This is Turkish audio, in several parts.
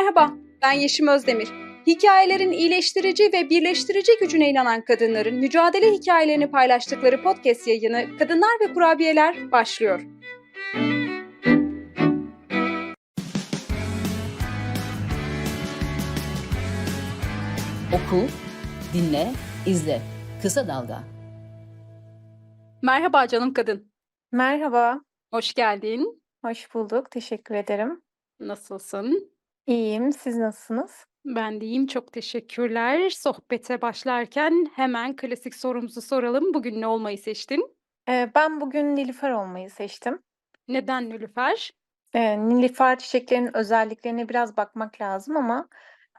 Merhaba, ben Yeşim Özdemir. Hikayelerin iyileştirici ve birleştirici gücüne inanan kadınların mücadele hikayelerini paylaştıkları podcast yayını Kadınlar ve Kurabiyeler başlıyor. Oku, dinle, izle. Kısa Dalga. Merhaba canım kadın. Merhaba, Hoş geldin. hoş bulduk. Teşekkür ederim. Nasılsın? İyiyim, siz nasılsınız? Ben de iyiyim. Çok teşekkürler. Sohbete başlarken hemen klasik sorumuzu soralım. Bugün ne olmayı seçtin? Eee, ben bugün nilüfer olmayı seçtim. Neden Nilüfer? Eee, nilüfer çiçeklerinin özelliklerine biraz bakmak lazım ama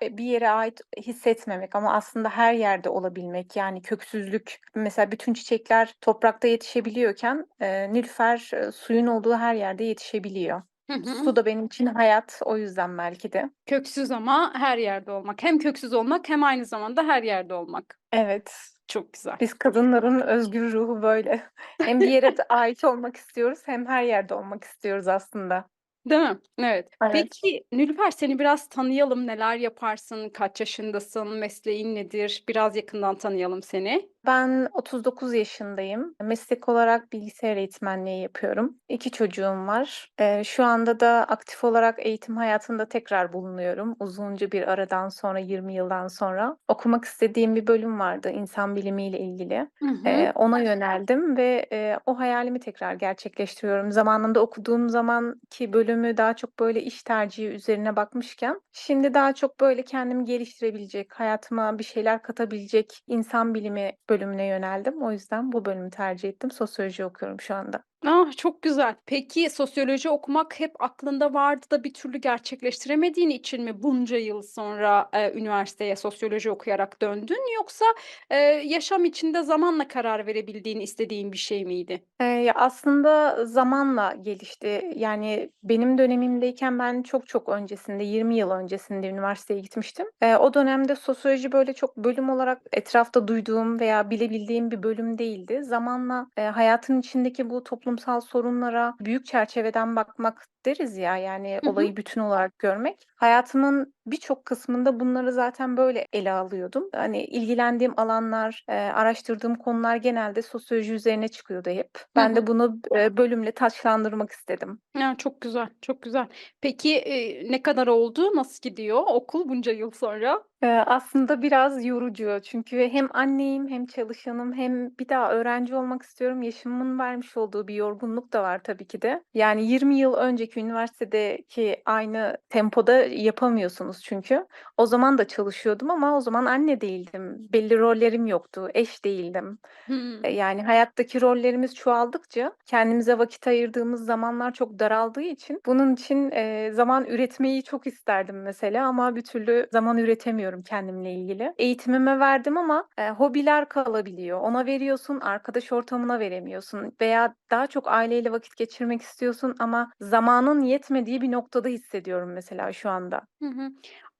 e, bir yere ait hissetmemek ama aslında her yerde olabilmek. Yani köksüzlük, mesela bütün çiçekler toprakta yetişebiliyorken eee, nilüfer e, suyun olduğu her yerde yetişebiliyor. Hı hı. Su da benim için hayat, o yüzden belki de. Köksüz ama her yerde olmak. Hem köksüz olmak hem aynı zamanda her yerde olmak. Evet, Çok güzel. biz kadınların özgür ruhu böyle. Hem bir yere de ait olmak istiyoruz hem her yerde olmak istiyoruz aslında. Değil mi? Evet. Evet. Peki Nilüfer seni biraz tanıyalım. Neler yaparsın? Kaç yaşındasın? Mesleğin nedir? Biraz yakından tanıyalım seni. Ben 39 yaşındayım. Meslek olarak bilgisayar eğitmenliği yapıyorum. İki çocuğum var. Eee, şu anda da aktif olarak eğitim hayatında tekrar bulunuyorum. Uzunca bir aradan sonra, 20 yıldan sonra. Okumak istediğim bir bölüm vardı, insan bilimiyle ilgili. Hı hı. Ona yöneldim ve o hayalimi tekrar gerçekleştiriyorum. Zamanında okuduğum zamanki bölümü daha çok böyle iş tercihi üzerine bakmışken, şimdi daha çok böyle kendimi geliştirebilecek, hayatıma bir şeyler katabilecek insan bilimi bölümüne yöneldim. O yüzden bu bölümü tercih ettim. Sosyoloji okuyorum şu anda. Ah, çok güzel. Peki sosyoloji okumak hep aklında vardı da bir türlü gerçekleştiremediğin için mi bunca yıl sonra, eee, üniversiteye sosyoloji okuyarak döndün yoksa, eee, yaşam içinde zamanla karar verebildiğin, istediğin bir şey miydi? Eee, aslında zamanla gelişti. Yani benim dönemimdeyken ben çok çok öncesinde, 20 yıl öncesinde üniversiteye gitmiştim. Eee, o dönemde sosyoloji böyle çok bölüm olarak etrafta duyduğum veya bilebildiğim bir bölüm değildi. Zamanla, eee, hayatın içindeki bu toplumsal sorunlara büyük çerçeveden bakmak deriz ya, yani Hı hı. olayı bütün olarak görmek. Hayatımın birçok kısmında bunları zaten böyle ele alıyordum. Hani ilgilendiğim alanlar, eee, araştırdığım konular genelde sosyoloji üzerine çıkıyordu hep. Hı Ben hı. de bunu, eee, bölümle taçlandırmak istedim. Ya, çok güzel, çok güzel. Peki, eee, ne kadar oldu? Nasıl gidiyor okul bunca yıl sonra? Eee, aslında biraz yorucu çünkü hem anneyim hem çalışanım hem bir daha öğrenci olmak istiyorum. Yaşımın vermiş olduğu bir yorgunluk da var tabii ki de. Yani 20 yıl önceki üniversitedeki aynı tempoda yapamıyorsunuz çünkü. O zaman da çalışıyordum ama o zaman anne değildim. Belli rollerim yoktu, eş değildim. Eee, yani hayattaki rollerimiz çoğaldıkça kendimize vakit ayırdığımız zamanlar çok daraldığı için bunun için, eee, zaman üretmeyi çok isterdim mesela ama bir türlü zaman üretemiyorum kendimle ilgili. Eğitimime verdim ama, eee, hobiler kalabiliyor. Ona veriyorsun, arkadaş ortamına veremiyorsun veya daha çok aileyle vakit geçirmek istiyorsun ama zamanın yetmediği bir noktada hissediyorum mesela şu anda. Hı hı.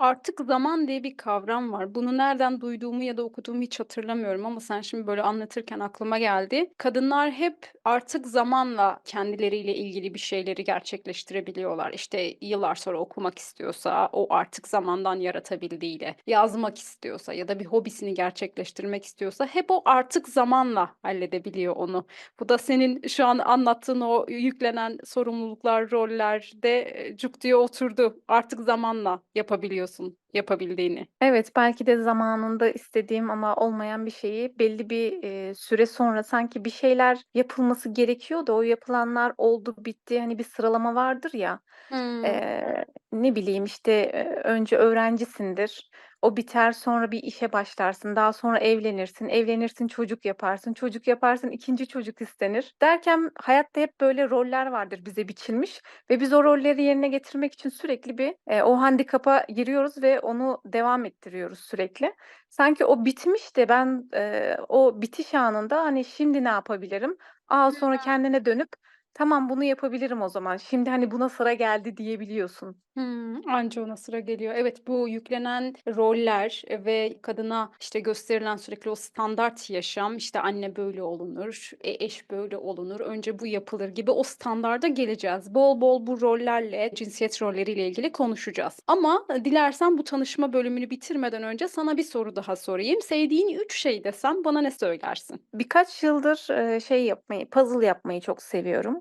Artık zaman diye bir kavram var. Bunu nereden duyduğumu ya da okuduğumu hiç hatırlamıyorum ama sen şimdi böyle anlatırken aklıma geldi. Kadınlar hep artık zamanla kendileriyle ilgili bir şeyleri gerçekleştirebiliyorlar. İşte yıllar sonra okumak istiyorsa o artık zamandan yaratabildiğiyle, yazmak istiyorsa ya da bir hobisini gerçekleştirmek istiyorsa hep o artık zamanla halledebiliyor onu. Bu da senin şu an anlattığın o yüklenen sorumluluklar, roller de, eee, cuk diye oturdu. Artık zamanla yapabiliyorsun yapabildiğini. Evet, belki de zamanında istediğim ama olmayan bir şeyi belli bir, eee, süre sonra sanki bir şeyler yapılması gerekiyor da o yapılanlar oldu, bitti. Hani bir sıralama vardır ya. Hımm. Eee, ne bileyim, işte, önce öğrencisindir, o biter, sonra bir işe başlarsın, daha sonra evlenirsin, evlenirsin, çocuk yaparsın, çocuk yaparsın, 2'nci çocuk istenir. Derken hayatta hep böyle roller vardır bize biçilmiş ve biz o rolleri yerine getirmek için sürekli bir, eee, o handikapa giriyoruz ve onu devam ettiriyoruz sürekli. Sanki o bitmiş de ben, eee, o bitiş anında, hani, şimdi ne yapabilirim? A, sonra kendine dönüp Tamam, bunu yapabilirim o zaman. Şimdi, hani, buna sıra geldi diyebiliyorsun. Hımm, anca ona sıra geliyor. Evet, bu yüklenen roller, ve kadına, işte, gösterilen sürekli o standart yaşam, işte, anne böyle olunur, e eş böyle olunur, önce bu yapılır gibi o standarda geleceğiz. Bol bol bu rollerle, cinsiyet rolleriyle ilgili konuşacağız. Ama, eee, dilersen bu tanışma bölümünü bitirmeden önce sana bir soru daha sorayım. Sevdiğin 3 şey desem bana ne söylersin? Birkaç yıldır, eee, şey yapmayı, puzzle yapmayı çok seviyorum.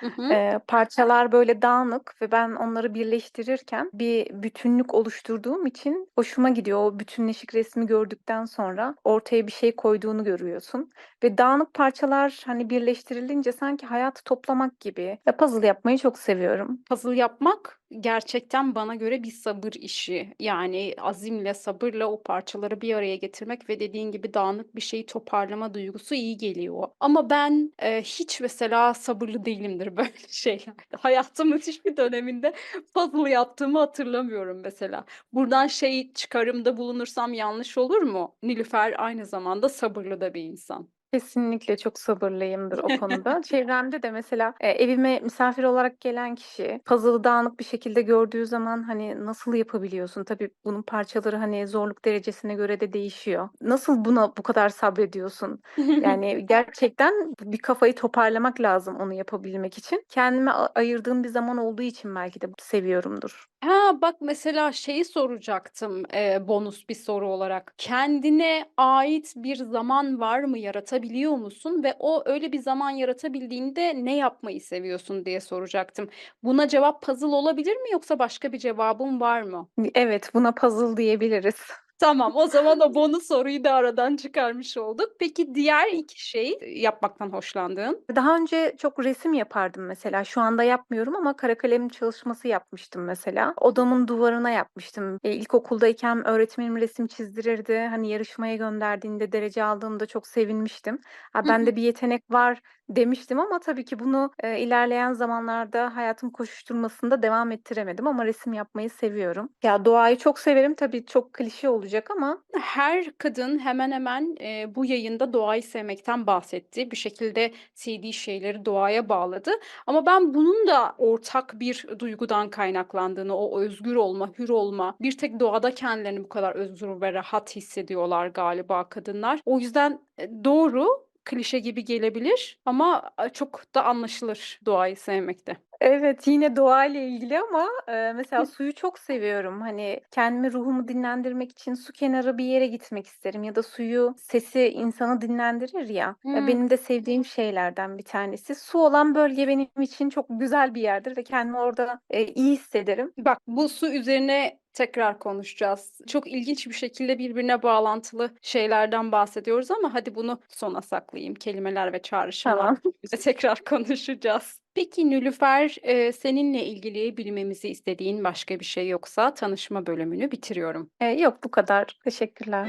Hı hı. Eee, parçalar böyle dağınık ve ben onları birleştirirken bir bütünlük oluşturduğum için hoşuma gidiyor. O bütünleşik resmi gördükten sonra ortaya bir şey koyduğunu görüyorsun ve dağınık parçalar, hani, birleştirilince sanki hayatı toplamak gibi. Ya, puzzle yapmayı çok seviyorum. Puzzle yapmak gerçekten bana göre bir sabır işi. Yani azimle, sabırla o parçaları bir araya getirmek ve dediğin gibi dağınık bir şeyi toparlama duygusu iyi geliyor. Ama ben, eee, hiç mesela sabırlı değilimdir böyle şeylerde. Hayatımın hiçbir döneminde puzzle yaptığımı hatırlamıyorum mesela. Buradan şey çıkarımda bulunursam yanlış olur mu? Nilüfer aynı zamanda sabırlı da bir insan. Kesinlikle çok sabırlıyımdır o konuda. Çevremde de mesela, eee, evime misafir olarak gelen kişi puzzle'ı dağınık bir şekilde gördüğü zaman, hani, "Nasıl yapabiliyorsun?" Tabii bunun parçaları, hani, zorluk derecesine göre de değişiyor. "Nasıl buna bu kadar sabrediyorsun?" Yani gerçekten bir kafayı toparlamak lazım onu yapabilmek için. Kendime a ayırdığım bir zaman olduğu için belki de seviyorumdur. Ha, bak mesela şeyi soracaktım, eee, bonus bir soru olarak. Kendine ait bir zaman var mı? Yaratabiliyor musun? Ve o öyle bir zaman yaratabildiğinde ne yapmayı seviyorsun diye soracaktım. Buna cevap puzzle olabilir mi yoksa başka bir cevabın var mı? Evet, buna puzzle diyebiliriz. Tamam, o zaman o bonus soruyu da aradan çıkarmış olduk. Peki diğer 2 şey, eee, yapmaktan hoşlandığın? Daha önce çok resim yapardım mesela. Şu anda yapmıyorum ama kara kalem çalışması yapmıştım mesela. Odamın duvarına yapmıştım. Eee, ilkokuldayken öğretmenim resim çizdirirdi. Hani, yarışmaya gönderdiğinde derece aldığımda çok sevinmiştim. "A, Hı hı. bende bir yetenek var." Demiştim ama tabii ki bunu, eee, ilerleyen zamanlarda hayatın koşuşturmasında devam ettiremedim ama resim yapmayı seviyorum. Ya, doğayı çok severim. Tabii çok klişe olacak ama Her kadın hemen hemen, eee, bu yayında doğayı sevmekten bahsetti. Bir şekilde sevdiği şeyleri doğaya bağladı ama ben bunun da ortak bir duygudan kaynaklandığını, o özgür olma, hür olma, bir tek doğada kendilerini bu kadar özgür ve rahat hissediyorlar galiba kadınlar. O yüzden, eee, doğru, klişe gibi gelebilir ama, çok da anlaşılır doğayı sevmekte. Evet, yine doğayla ilgili ama, eee, mesela suyu çok seviyorum. Hani, kendimi, ruhumu dinlendirmek için su kenarı bir yere gitmek isterim ya da suyu sesi insanı dinlendirir ya. Eee, benim de sevdiğim şeylerden bir tanesi. Su olan bölge benim için çok güzel bir yerdir ve kendimi orada, eee, iyi hissederim. Bak, bu su üzerine tekrar konuşacağız. Çok ilginç bir şekilde birbirine bağlantılı şeylerden bahsediyoruz ama hadi bunu sona saklayayım. Kelimeler ve çağrışımlar Tamam. tekrar konuşacağız. Peki Nilüfer, eee, seninle ilgili bilmemizi istediğin başka bir şey yoksa tanışma bölümünü bitiriyorum. Eee, yok bu kadar. Teşekkürler.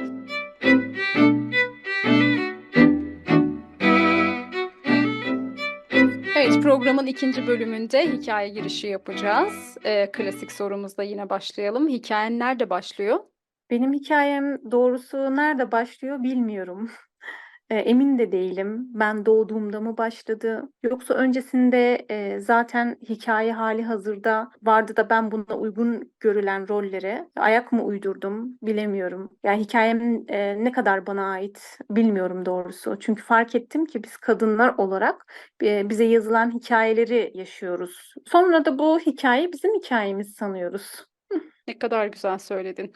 Evet, programın 2. bölümünde hikâye girişi yapacağız. Eee, klasik sorumuzla yine başlayalım. Hikâyen nerede başlıyor? Benim hikâyem doğrusu nerede başlıyor bilmiyorum. Eee, emin de değilim. Ben doğduğumda mı başladı yoksa öncesinde, eee, zaten hikâye hâlihazırda vardı da ben buna uygun görülen rollere ayak mı uydurdum bilemiyorum. Ya, hikâyemin, eee, ne kadar bana ait bilmiyorum doğrusu. Çünkü fark ettim ki biz kadınlar olarak, eee, bize yazılan hikâyeleri yaşıyoruz. Sonra da bu hikâye bizim hikâyemiz sanıyoruz. Ne kadar güzel söyledin.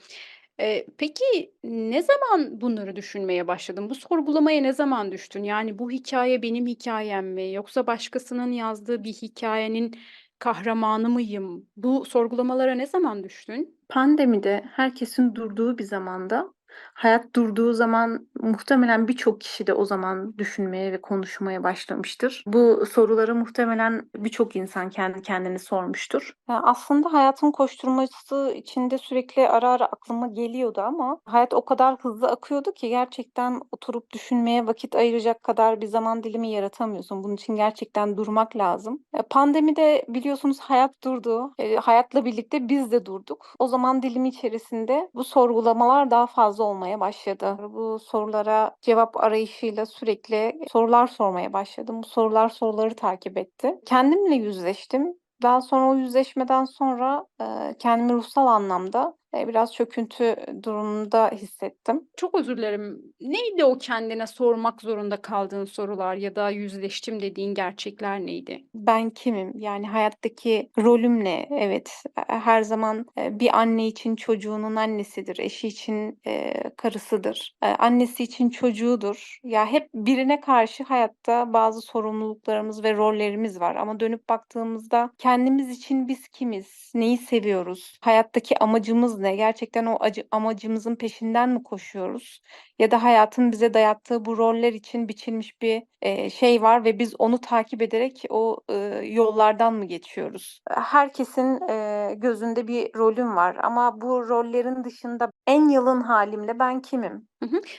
Eee, peki ne zaman bunları düşünmeye başladın? Bu sorgulamaya ne zaman düştün? Yani, bu hikâye benim hikâyem mi yoksa başkasının yazdığı bir hikâyenin kahramanı mıyım? Bu sorgulamalara ne zaman düştün? Pandemide herkesin durduğu bir zamanda, hayat durduğu zaman muhtemelen birçok kişi de o zaman düşünmeye ve konuşmaya başlamıştır. Bu soruları muhtemelen birçok insan kendi kendine sormuştur. Ya, aslında hayatın koşturmacası içinde sürekli ara ara aklıma geliyordu ama hayat o kadar hızlı akıyordu ki gerçekten oturup düşünmeye vakit ayıracak kadar bir zaman dilimi yaratamıyorsun. Bunun için gerçekten durmak lazım. Pandemide biliyorsunuz hayat durdu. Eee, hayatla birlikte biz de durduk. O zaman dilimi içerisinde bu sorgulamalar daha fazla olmaya başladı. Bu sorulara cevap arayışıyla sürekli sorular sormaya başladım. Bu sorular soruları takip etti. Kendimle yüzleştim. Daha sonra o yüzleşmeden sonra, kendimi ruhsal anlamda, biraz çöküntü durumunda hissettim. Çok özür dilerim. Neydi o kendine sormak zorunda kaldığın sorular ya da yüzleştim dediğin gerçekler neydi? Ben kimim? Yani hayattaki rolüm ne? Evet, e her zaman, eee, bir anne için çocuğunun annesidir, eşi için, karısıdır, annesi için çocuğudur. Ya, hep birine karşı hayatta bazı sorumluluklarımız ve rollerimiz var ama dönüp baktığımızda kendimiz için biz kimiz? Neyi seviyoruz? Hayattaki amacımız ne? Gerçekten o acı amacımızın peşinden mi koşuyoruz? Ya da hayatın bize dayattığı bu roller için biçilmiş bir, eee, şey var ve biz onu takip ederek o, ııı, yollardan mı geçiyoruz? Herkesin, eee, gözünde bir rolüm var ama bu rollerin dışında en yalın hâlimle ben kimim?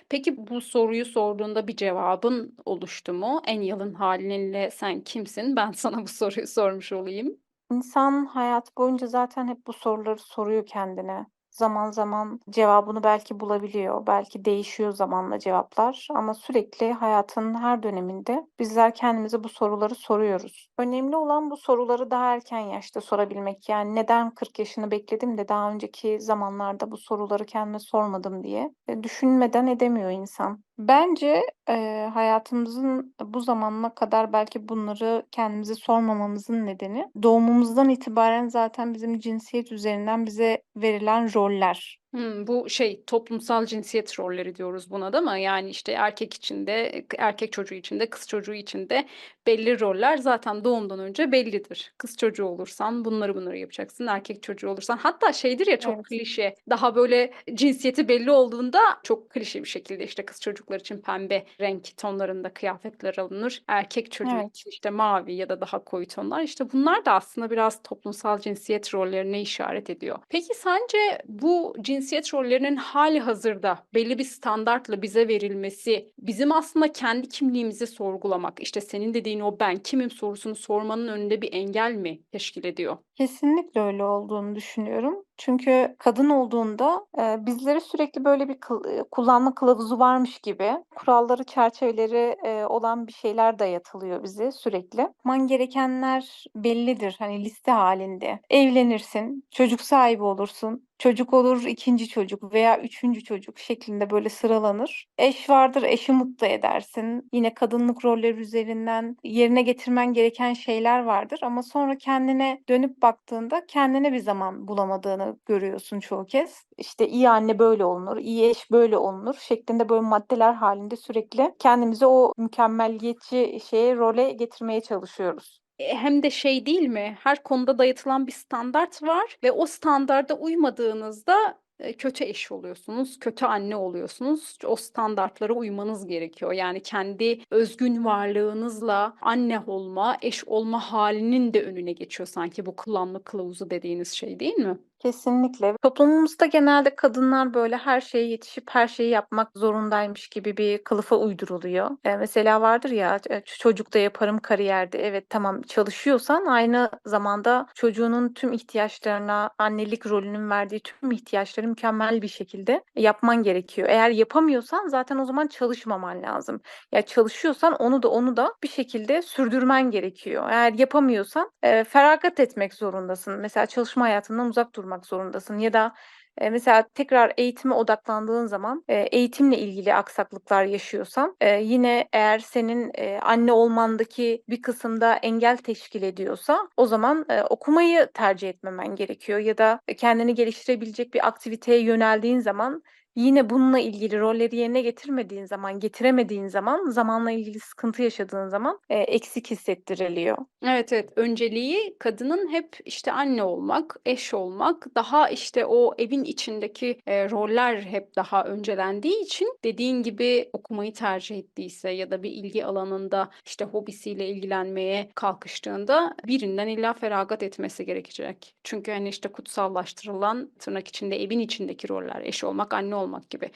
Peki bu soruyu sorduğunda bir cevabın oluştu mu? En yalın hâlinle sen kimsin? Ben sana bu soruyu sormuş olayım. İnsan hayatı boyunca zaten hep bu soruları soruyor kendine. Zaman zaman cevabını belki bulabiliyor, belki değişiyor zamanla cevaplar ama sürekli hayatın her döneminde bizler kendimize bu soruları soruyoruz. Önemli olan bu soruları daha erken yaşta sorabilmek. Yani neden 40 yaşını bekledim de daha önceki zamanlarda bu soruları kendime sormadım diye, eee, düşünmeden edemiyor insan. Bence, eee, hayatımızın bu zamanına kadar belki bunları kendimize sormamamızın nedeni doğumumuzdan itibaren zaten bizim cinsiyet üzerinden bize verilen roller. Hımm, bu şey, toplumsal cinsiyet rolleri diyoruz buna, değil mi? Yani, işte, erkek için de, erkek çocuğu için de, kız çocuğu için de belli roller zaten doğumdan önce bellidir. Kız çocuğu olursan bunları bunları yapacaksın, erkek çocuğu olursan hatta şeydir ya çok Evet. klişe, daha böyle cinsiyeti belli olduğunda çok klişe bir şekilde, işte, kız çocuklar için pembe renk tonlarında kıyafetler alınır. Erkek çocuğu Evet. için, işte, mavi ya da daha koyu tonlar. İşte, bunlar da aslında biraz toplumsal cinsiyet rollerine işaret ediyor. Peki sence bu cinsiyet rollerinin hâlihazırda belli bir standartla bize verilmesi, bizim aslında kendi kimliğimizi sorgulamak, işte, senin dediğin o "Ben kimim?" sorusunu sormanın önünde bir engel mi teşkil ediyor? Kesinlikle öyle olduğunu düşünüyorum. Çünkü kadın olduğunda, eee, bizlere sürekli böyle bir kıl kullanma kılavuzu varmış gibi kuralları, çerçeveleri, eee, olan bir şeyler dayatılıyor bize sürekli. Yapman gerekenler bellidir, hani, liste hâlinde. Evlenirsin, çocuk sahibi olursun, çocuk olur, 2'nci çocuk veya 3'üncü çocuk şeklinde böyle sıralanır. Eş vardır, eşi mutlu edersin. Yine kadınlık rolleri üzerinden yerine getirmen gereken şeyler vardır ama sonra kendine dönüp baktığında kendine bir zaman bulamadığını görüyorsun çoğu kez. İşte, iyi anne böyle olunur, iyi eş böyle olunur şeklinde böyle maddeler hâlinde sürekli kendimizi o mükemmeliyetçi şeye, role getirmeye çalışıyoruz. Eee, hem de şey değil mi? Her konuda dayatılan bir standart var ve o standarda uymadığınızda, eee, kötü eş oluyorsunuz, kötü anne oluyorsunuz. O standartlara uymanız gerekiyor. Yani kendi özgün varlığınızla anne olma, eş olma hâlinin de önüne geçiyor sanki bu kullanma kılavuzu dediğiniz şey, değil mi? Kesinlikle. Toplumumuzda genelde kadınlar böyle her şeye yetişip her şeyi yapmak zorundaymış gibi bir kılıfa uyduruluyor. Eee, mesela vardır ya, eee, "Ç çocuk da yaparım kariyer de." Evet, tamam çalışıyorsan aynı zamanda çocuğunun tüm ihtiyaçlarına, annelik rolünün verdiği tüm ihtiyaçları mükemmel bir şekilde yapman gerekiyor. Eğer yapamıyorsan zaten o zaman çalışmaman lazım. Ya, çalışıyorsan onu da onu da bir şekilde sürdürmen gerekiyor. Eğer yapamıyorsan, eee, feragat etmek zorundasın. Mesela çalışma hayatından uzak durmak zorundasın. Ya da, eee, mesela tekrar eğitime odaklandığın zaman, eee, eğitimle ilgili aksaklıklar yaşıyorsan, eee, yine eğer senin, anne olmandaki bir kısımda engel teşkil ediyorsa o zaman, okumayı tercih etmemen gerekiyor. Ya da, kendini geliştirebilecek bir aktiviteye yöneldiğin zaman yine bununla ilgili rolleri yerine getirmediğin zaman, getiremediğin zaman, zamanla ilgili sıkıntı yaşadığın zaman, eee, eksik hissettiriliyor. Evet, evet. Önceliği kadının hep, işte, anne olmak, eş olmak, daha, işte, o evin içindeki, eee, roller hep daha öncelendiği için dediğin gibi okumayı tercih ettiyse ya da bir ilgi alanında, işte, hobisiyle ilgilenmeye kalkıştığında birinden illa feragat etmesi gerekecek. Çünkü, hani, işte, kutsallaştırılan, tırnak içinde, evin içindeki roller, eş olmak, anne olmak gibi.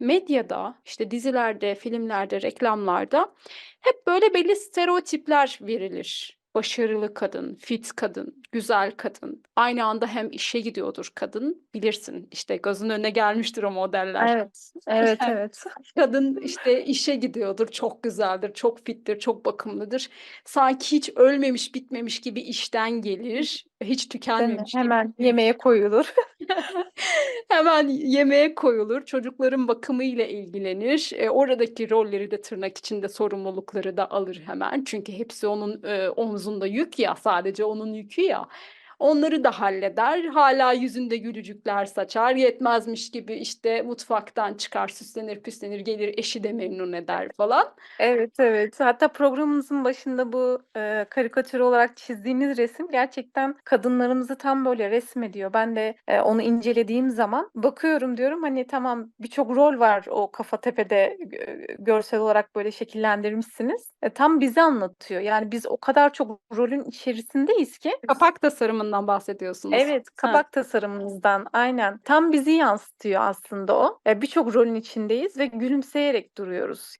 Medyada, işte, dizilerde, filmlerde, reklamlarda hep böyle belli stereotipler verilir. Başarılı kadın, fit kadın, güzel kadın. Aynı anda hem işe gidiyordur kadın, bilirsin işte gözünün önüne gelmiştir o modeller. Evet, evet, evet. kadın işte işe gidiyordur, çok güzeldir, çok fittir, çok bakımlıdır. Sanki hiç ölmemiş, bitmemiş gibi işten gelir, hiç tükenmemiş gibi Hemen yemeğe koyulur. Hemen yemeğe koyulur, çocukların bakımıyla ilgilenir. Eee, oradaki rolleri de tırnak içinde sorumlulukları da alır hemen. Çünkü hepsi onun, eee, omzunda yük ya, sadece onun yükü ya. Onları da halleder. Hâlâ yüzünde gülücükler saçar. Yetmezmiş gibi işte mutfaktan çıkar, süslenir püslenir, gelir eşi de memnun eder falan. Evet, evet. Hatta programımızın başında bu, eee, karikatür olarak çizdiğimiz resim gerçekten kadınlarımızı tam böyle resmediyor. Ben de, eee, onu incelediğim zaman bakıyorum, diyorum, hani, tamam birçok rol var o kafa tepede gö görsel olarak böyle şekillendirmişsiniz. E, tam bizi anlatıyor. Yani biz o kadar çok rolün içerisindeyiz ki Kapak tasarımından bahsediyorsunuz. Evet, Ha. kapak tasarımımızdan aynen. Tam bizi yansıtıyor aslında o. Eee, birçok rolün içindeyiz ve gülümseyerek duruyoruz.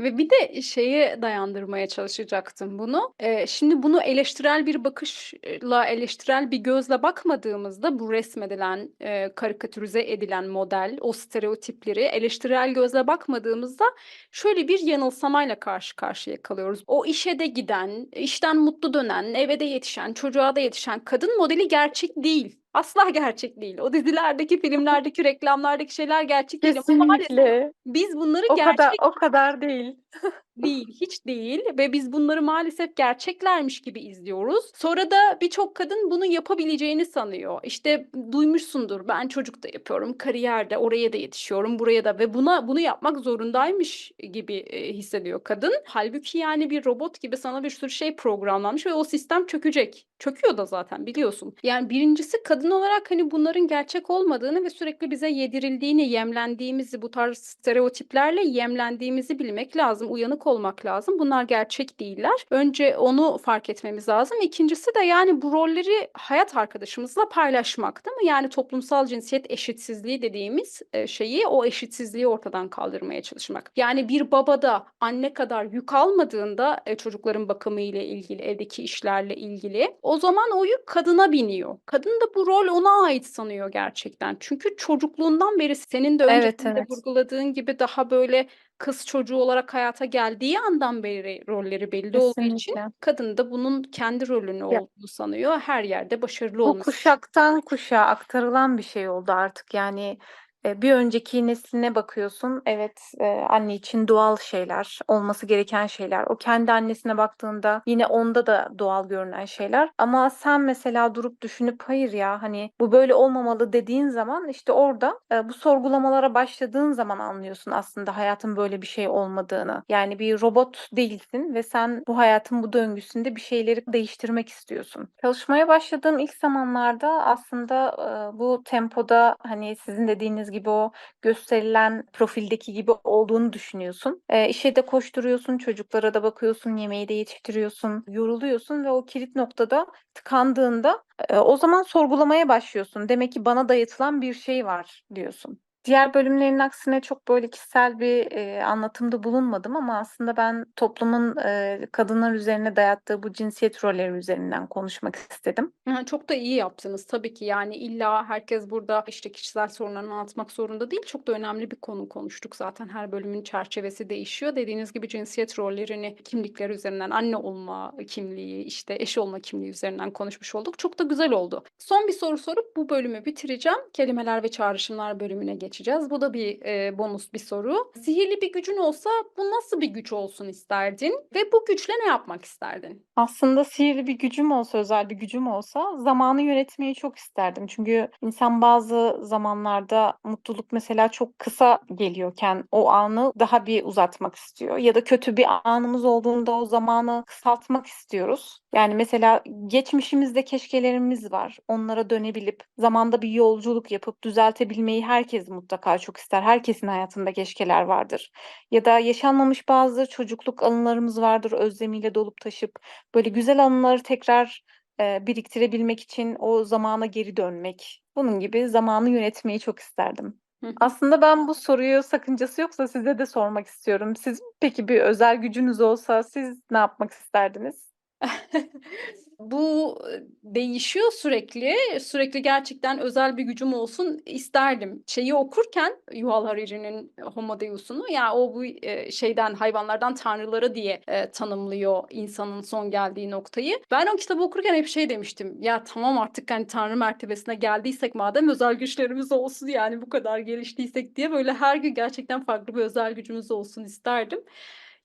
Ve bir de şeye dayandırmaya çalışacaktım bunu. Eee, şimdi bunu eleştirel bir bakışla, eleştirel bir gözle bakmadığımızda bu resmedilen, eee, karikatürize edilen model, o stereotipleri eleştirel gözle bakmadığımızda şöyle bir yanılsamayla karşı karşıya kalıyoruz. O işe de giden, işten mutlu dönen, eve de yetişen, çocuğa da yetişen kadın modeli gerçek değil. Asla gerçek değil. O dizilerdeki, filmlerdeki, reklamlardaki şeyler gerçek değil ama Kesinlikle. biz bunları O kadar gerçek o kadar değil. Değil, hiç değil ve biz bunları maalesef gerçeklermiş gibi izliyoruz. Sonra da birçok kadın bunu yapabileceğini sanıyor. İşte duymuşsundur, ben çocuk da yapıyorum, kariyerde, oraya da yetişiyorum, buraya da ve buna bunu yapmak zorundaymış gibi, eee, hissediyor kadın. Hâlbuki yani bir robot gibi sana bir sürü şey programlanmış ve o sistem çökecek. Çöküyor da zaten biliyorsun. Yani 1'incisi kadın olarak, hani, bunların gerçek olmadığını ve sürekli bize yedirildiğini, yemlendiğimizi, bu tarz stereotiplerle yemlendiğimizi bilmek lazım, uyanık olmak lazım. Bunlar gerçek değiller. Önce onu fark etmemiz lazım. 2'ncisi de yani bu rolleri hayat arkadaşımızla paylaşmak, değil mi? Yani toplumsal cinsiyet eşitsizliği dediğimiz, eee, şeyi, o eşitsizliği ortadan kaldırmaya çalışmak. Yani bir baba da anne kadar yük almadığında, eee, çocukların bakımıyla ilgili, evdeki işlerle ilgili, o zaman o yük kadına biniyor. Kadın da bu rol ona ait sanıyor gerçekten. Çünkü çocukluğundan beri senin de Evet, öncesinde evet. vurguladığın gibi daha böyle kız çocuğu olarak hayata geldiği andan beri rolleri belli olduğu için Kesinlikle. kadın da bunun kendi rolünü Ya olduğunu sanıyor. Her yerde başarılı Bu olması kuşaktan kuşağa aktarılan bir şey oldu artık. Yani, bir önceki nesline bakıyorsun, evet, anne için doğal şeyler, olması gereken şeyler. O kendi annesine baktığında yine onda da doğal görünen şeyler ama sen mesela durup düşünüp hayır ya, hani, bu böyle olmamalı dediğin zaman işte orada, bu sorgulamalara başladığın zaman anlıyorsun aslında hayatın böyle bir şey olmadığını. Yani bir robot değilsin ve sen bu hayatın bu döngüsünde bir şeyleri değiştirmek istiyorsun. Çalışmaya başladığım ilk zamanlarda aslında, bu tempoda, hani, sizin dediğiniz gibi o gösterilen profildeki gibi olduğunu düşünüyorsun. Eee, işe de koşturuyorsun, çocuklara da bakıyorsun, yemeği de yetiştiriyorsun, yoruluyorsun ve o kilit noktada tıkandığında, eee, o zaman sorgulamaya başlıyorsun. Demek ki bana dayatılan bir şey var diyorsun. Diğer bölümlerin aksine çok böyle kişisel bir, eee, anlatımda bulunmadım ama aslında ben toplumun, eee, kadınlar üzerine dayattığı bu cinsiyet rolleri üzerinden konuşmak istedim. Çok da iyi yaptınız tabii ki. Yani illa herkes burada, işte, kişisel sorunlarını anlatmak zorunda değil. Çok da önemli bir konu konuştuk zaten. Her bölümün çerçevesi değişiyor. Dediğiniz gibi cinsiyet rollerini, kimlikler üzerinden, anne olma kimliği, işte, eş olma kimliği üzerinden konuşmuş olduk. Çok da güzel oldu. Son bir soru sorup bu bölümü bitireceğim. Kelimeler ve çağrışımlar bölümüne geçeceğiz. Bu da bir, eee, bonus bir soru. Sihirli bir gücün olsa bu nasıl bir güç olsun isterdin ve bu güçle ne yapmak isterdin? Aslında sihirli bir gücüm olsa, özel bir gücüm olsa zamanı yönetmeyi çok isterdim. Çünkü insan bazı zamanlarda mutluluk mesela çok kısa geliyorken o anı daha bir uzatmak istiyor ya da kötü bir anımız olduğunda o zamanı kısaltmak istiyoruz. Yani mesela geçmişimizde keşkelerimiz var. Onlara dönebilip zamanda bir yolculuk yapıp düzeltebilmeyi herkes mutlaka çok ister. Herkesin hayatında keşkeler vardır. Ya da yaşanmamış bazı çocukluk anılarımız vardır özlemiyle dolup taşıp. Böyle güzel anıları tekrar, eee, biriktirebilmek için o zamana geri dönmek. Bunun gibi zamanı yönetmeyi çok isterdim. Hı. Aslında ben bu soruyu sakıncası yoksa size de sormak istiyorum. Sizin peki bir özel gücünüz olsa siz ne yapmak isterdiniz? Bu, değişiyor sürekli. Sürekli gerçekten özel bir gücüm olsun isterdim. Şeyi okurken Yuval Harari'nin Homo Deus'unu ya o bu, eee, şeyden hayvanlardan tanrıları diye, eee, tanımlıyor insanın son geldiği noktayı. Ben o kitabı okurken hep şey demiştim. Ya tamam artık hani tanrı mertebesine geldiysek madem özel güçlerimiz olsun yani bu kadar geliştiysek diye böyle her gün gerçekten farklı bir özel gücümüz olsun isterdim.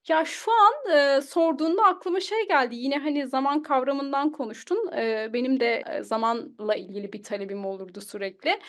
Ya şu an, eee, sorduğunda aklıma şey geldi. Yine hani zaman kavramından konuştun. Eee, benim de, eee, zamanla ilgili bir talebim olurdu sürekli.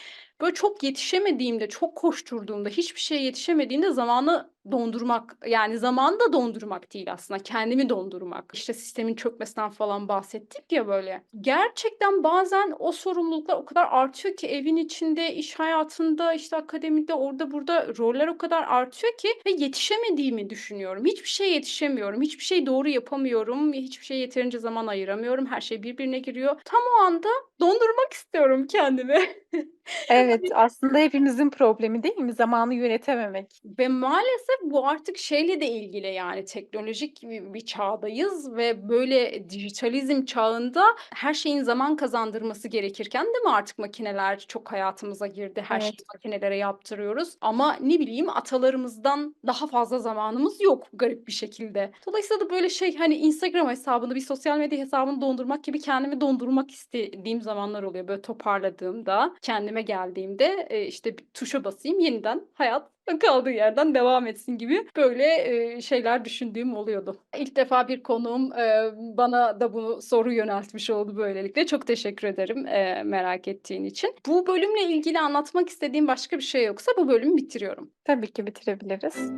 Böyle çok yetişemediğimde, çok koşturduğumda, hiçbir şeye yetişemediğimde zamanı dondurmak, yani zamanı da dondurmak değil aslında, kendimi dondurmak. İşte sistemin çökmesinden falan bahsettik ya böyle. Gerçekten bazen o sorumluluklar o kadar artıyor ki evin içinde, iş hayatında, işte akademide, orada burada roller o kadar artıyor ki ve yetişemediğimi düşünüyorum. Hiçbir şeye yetişemiyorum. Hiçbir şeyi doğru yapamıyorum. Hiçbir şeye yeterince zaman ayıramıyorum. Her şey birbirine giriyor. Tam o anda dondurmak istiyorum kendimi. Evet, Hani aslında hepimizin problemi değil mi? Zamanı yönetememek. Ve maalesef bu artık şeyle de ilgili yani teknolojik bir bir çağdayız ve böyle dijitalizm çağında her şeyin zaman kazandırması gerekirken değil mi artık makineler çok hayatımıza girdi. Her şeyi Evet. makinelere yaptırıyoruz ama ne bileyim atalarımızdan daha fazla zamanımız yok garip bir şekilde. Dolayısıyla da böyle şey hani Instagram hesabını, bir sosyal medya hesabını dondurmak gibi kendimi dondurmak istediğim zamanlar oluyor. Böyle toparladığımda, kendime geldiğimde, eee, işte bir tuşa basayım, yeniden hayat kaldığı yerden devam etsin gibi böyle, eee, şeyler düşündüğüm oluyordu. İlk defa bir konuğum, eee, bana da bu soru yöneltmiş oldu böylelikle. Çok teşekkür ederim, eee, merak ettiğin için. Bu bölümle ilgili anlatmak istediğin başka bir şey yoksa bu bölümü bitiriyorum. Tabii ki bitirebiliriz.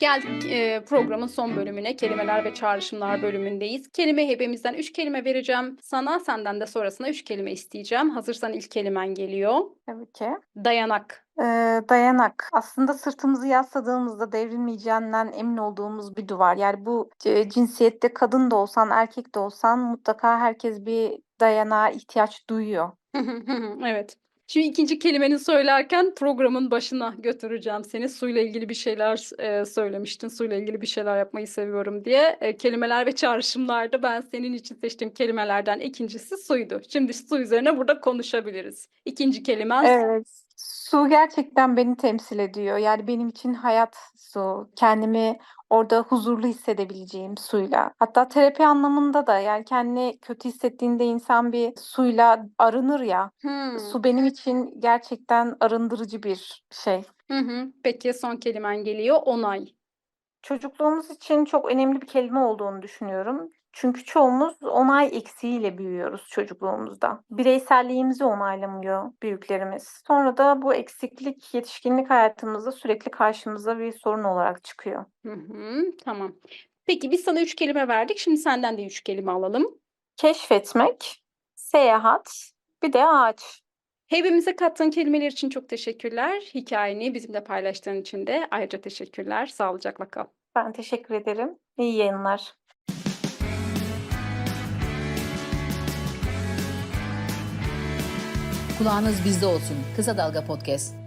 Geldik, eee, programın son bölümüne. Kelimeler ve çağrışımlar bölümündeyiz. Kelime hebemizden 3 kelime vereceğim sana. Senden de sonrasında 3 kelime isteyeceğim. Hazırsan ilk kelimen geliyor. Tabii ki. Dayanak. Eee, dayanak. Aslında sırtımızı yasladığımızda devrilmeyeceğinden emin olduğumuz bir duvar. Yani bu cinsiyette kadın da olsan, erkek de olsan mutlaka herkes bir dayanağa ihtiyaç duyuyor. Evet. Şimdi 2'nci kelimeni söylerken programın başına götüreceğim seni. Suyla ilgili bir şeyler eee, söylemiştin. Suyla ilgili bir şeyler yapmayı seviyorum diye. Eee, kelimeler ve çağrışımlarda ben senin için seçtiğim kelimelerden 2'ncisi suydu. Şimdi su üzerine burada konuşabiliriz. 2'nci kelimen. Evet. Su gerçekten beni temsil ediyor. Yani benim için hayat su. Kendimi orada huzurlu hissedebileceğim suyla. Hatta terapi anlamında da yani kendini kötü hissettiğinde insan bir suyla arınır ya. Hımm. Su benim için gerçekten arındırıcı bir şey. Hı hı. Peki son kelimen geliyor, onay. Çocukluğumuz için çok önemli bir kelime olduğunu düşünüyorum. Çünkü çoğumuz onay eksiğiyle büyüyoruz çocukluğumuzda. Bireyselliğimizi onaylamıyor büyüklerimiz. Sonra da bu eksiklik yetişkinlik hayatımızda sürekli karşımıza bir sorun olarak çıkıyor. Hı hı. Tamam. Peki biz sana 3 kelime verdik. Şimdi senden de 3 kelime alalım. Keşfetmek, seyahat, bir de ağaç. Hebemize kattığın kelimeler için çok teşekkürler. Hikâyeni bizimle paylaştığın için de ayrıca teşekkürler. Sağlıcakla kal. Ben teşekkür ederim. İyi yayınlar. Kulağınız bizde olsun. Kısa Dalga Podcast.